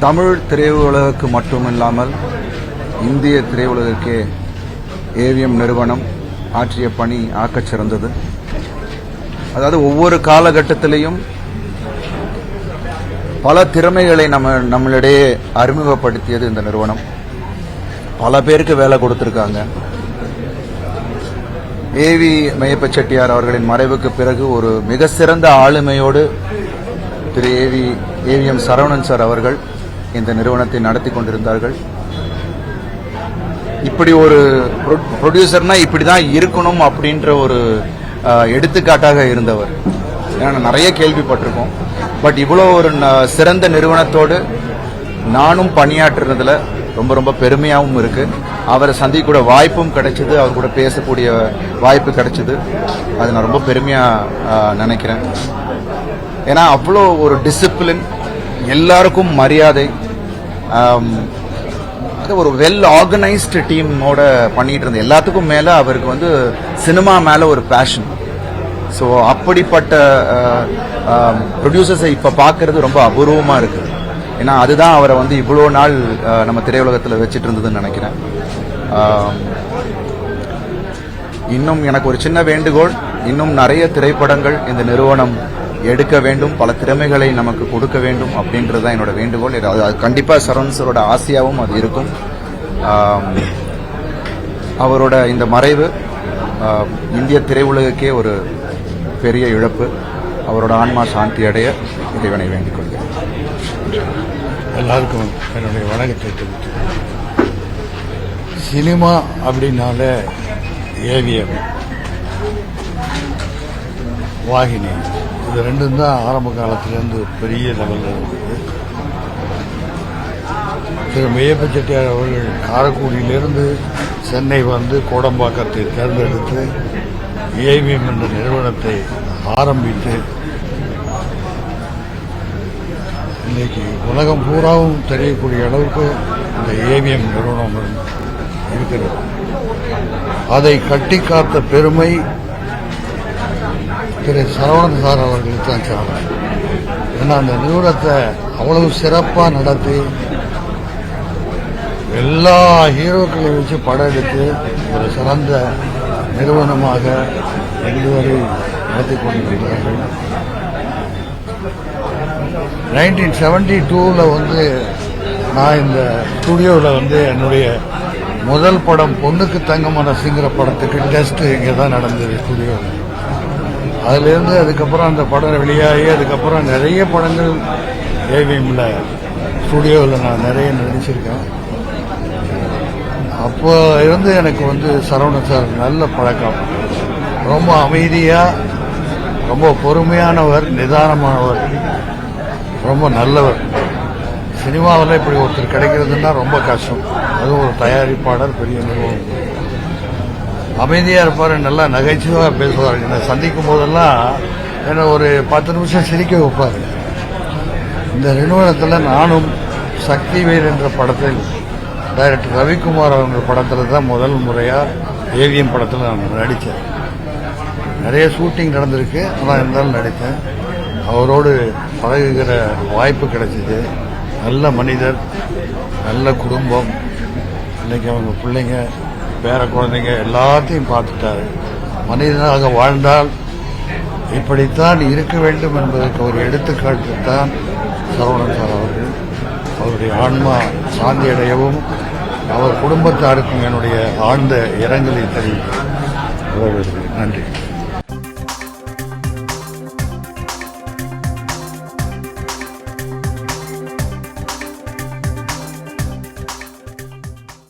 தமிழ் திரையுலகுக்கு மட்டுமில்லாமல் இந்திய திரையுலகிற்கே ஏவிஎம் நிறுவனம் ஆற்றிய பணி ஆக்கச் சிறந்தது. அதாவது ஒவ்வொரு காலகட்டத்திலையும் பல திறமைகளை நம்ம நம்மளிடையே அறிமுகப்படுத்தியது இந்த நிறுவனம். பல பேருக்கு வேலை கொடுத்துருக்காங்க. ஏவி மெய்யப்ப செட்டியார் அவர்களின் மறைவுக்கு பிறகு ஒரு மிக சிறந்த ஆளுமையோடு Thiru AV AVM Saravanan sir அவர்கள் இந்த நிறுவனத்தை நடத்தி கொண்டிருந்தார்கள். இப்படி ஒரு ப்ரொடியூசர்னா இப்படி தான் இருக்கணும் அப்படின்ற ஒரு எடுத்துக்காட்டாக இருந்தவர். ஏன்னா நிறைய கேள்விப்பட்டிருக்கோம். பட் இவ்வளோ ஒரு ந- சிறந்த நிறுவனத்தோடு நானும் பணியாற்றுறதுல ரொம்ப ரொம்ப பெருமையாகவும் இருக்கு. அவரை சந்திக்கூட வாய்ப்பும் கிடைச்சது. அவர் கூட பேசக்கூடிய வாய்ப்பு கிடைச்சது. அது நான் ரொம்ப பெருமையாக நினைக்கிறேன். ஏன்னா அவ்வளோ ஒரு டிசிப்ளின் எல்லாருக்கும் மரியாதை ஒரு வெல் ஆர்கனைஸ்டு டீமோட பண்ணிட்டு இருந்த எல்லாத்துக்கும் மேலே அவருக்கு வந்து சினிமா மேலே ஒரு பேஷன் ஸோ அப்படிப்பட்ட ப்ரொடியூசர்ஸை இப்போ பார்க்கறது ரொம்ப அபூர்வமாக இருக்குது ஏன்னா அதுதான் அவரை வந்து இவ்வளோ நாள் நம்ம திரையுலகத்தில் வச்சுட்டு இருந்ததுன்னு நினைக்கிறேன். இன்னும் எனக்கு ஒரு சின்ன வேண்டுகோள் இன்னும் நிறைய திரைப்படங்கள் இந்த நிறுவனம் எடுக்க வேண்டும் பல திறமைகளை நமக்கு கொடுக்க வேண்டும் அப்படின்றது தான் என்னோட வேண்டுகோள். அது கண்டிப்பாக கண்டிப்பா சரோட ஆசையாகவும் அது இருக்கும். அவரோட இந்த மறைவு இந்திய திரையுலகுக்கே ஒரு பெரிய இழப்பு. அவரோட ஆன்மா சாந்தி அடைய இறைவனை வேண்டிக் கொள்கிறேன். எல்லாருக்கும் என்னுடைய வணக்கத்தை தெரிவித்து சினிமா அப்படின்னாலே ஏவிஎம் வாகினி. இது ரெண்டும் தான் ஆரம்ப காலத்திலேருந்து பெரிய லெவலில் இருக்குது திரு மேயப்ப செட்டியார் அவர்கள் காரக்குடியிலிருந்து சென்னை வந்து கோடம்பாக்கத்தை தேர்ந்தெடுத்து ஏவிஎம் என்ற நிறுவனத்தை ஆரம்பித்து இன்னைக்கு உலகம் பூராவும் தெரியக்கூடிய அளவுக்கு இந்த ஏவிஎம் நிறுவனம் இருக்கிறது. அதை கட்டி காத்த பெருமை திரு சரவணன் சார் அவர்களுக்கு தான் சாரும் ஏன்னா அந்த நிறுவனத்தை அவ்வளவு சிறப்பாக நடத்தி எல்லா ஹீரோக்களையும் வச்சு படம் எடுத்து ஒரு சிறந்த நிறுவனமாக இதுவரை நடத்தி கொண்டிருக்கிறார்கள். நைன்டீன் செவன்டி டூவில் வந்து நான் இந்த ஸ்டுடியோவில் வந்து என்னுடைய முதல் படம் பொண்ணுக்கு தங்க மனசுங்கிற படத்துக்கு டெஸ்ட் இங்கே தான் நடந்தது ஸ்டுடியோவில் அதுலேருந்து அதுக்கப்புறம் அந்த படம் வெளியாகி அதுக்கப்புறம் நிறைய படங்கள் ஏவிஎம்ல ஸ்டுடியோவில் நான் நிறைய நடிச்சிருக்கேன். அப்போ இருந்து எனக்கு வந்து சரவணன் சார் நல்ல பழக்கம். ரொம்ப அமைதியாக ரொம்ப பொறுமையானவர் நிதானமானவர் ரொம்ப நல்லவர். சினிமாவில் இப்படி ஒருத்தர் கிடைக்கிறதுன்னா ரொம்ப கஷ்டம். அதுவும் ஒரு தயாரிப்பாளர் பெரிய நிறுவனம். அமைதியாக இருப்பார் நல்லா நகைச்சுவாக பேசுவார். என்னை சந்திக்கும் போதெல்லாம் என்னை ஒரு பத்து நிமிஷம் சிரிக்க வைப்பார். இந்த நிறுவனத்தில் நானும் சக்திவேல் என்ற படத்தில் டைரக்டர் ரவிக்குமார் அவங்க படத்தில் தான் முதல் முறையாக ஏவிஎம் படத்தில் நான் நடித்தேன். நிறைய ஷூட்டிங் நடந்திருக்கு ஆனால் இருந்தாலும் நடித்தேன். அவரோடு பழகுகிற வாய்ப்பு கிடைச்சிது. நல்ல மனிதர் நல்ல குடும்பம். இன்னைக்கு அவங்க பிள்ளைங்க பேர குழந்தைங்க எல்லாத்தையும் பார்த்துட்டாரு. மனிதனாக வாழ்ந்தால் இப்படித்தான் இருக்க வேண்டும் என்பதற்கு ஒரு எடுத்துக்காட்டு தான் சரவணன் சார் அவர்கள். அவருடைய ஆன்மா சாந்தி அடையவும் அவர் குடும்பத்தாருக்கும் என்னுடைய ஆழ்ந்த இரங்கலை தெரிவிக்கும் நன்றி.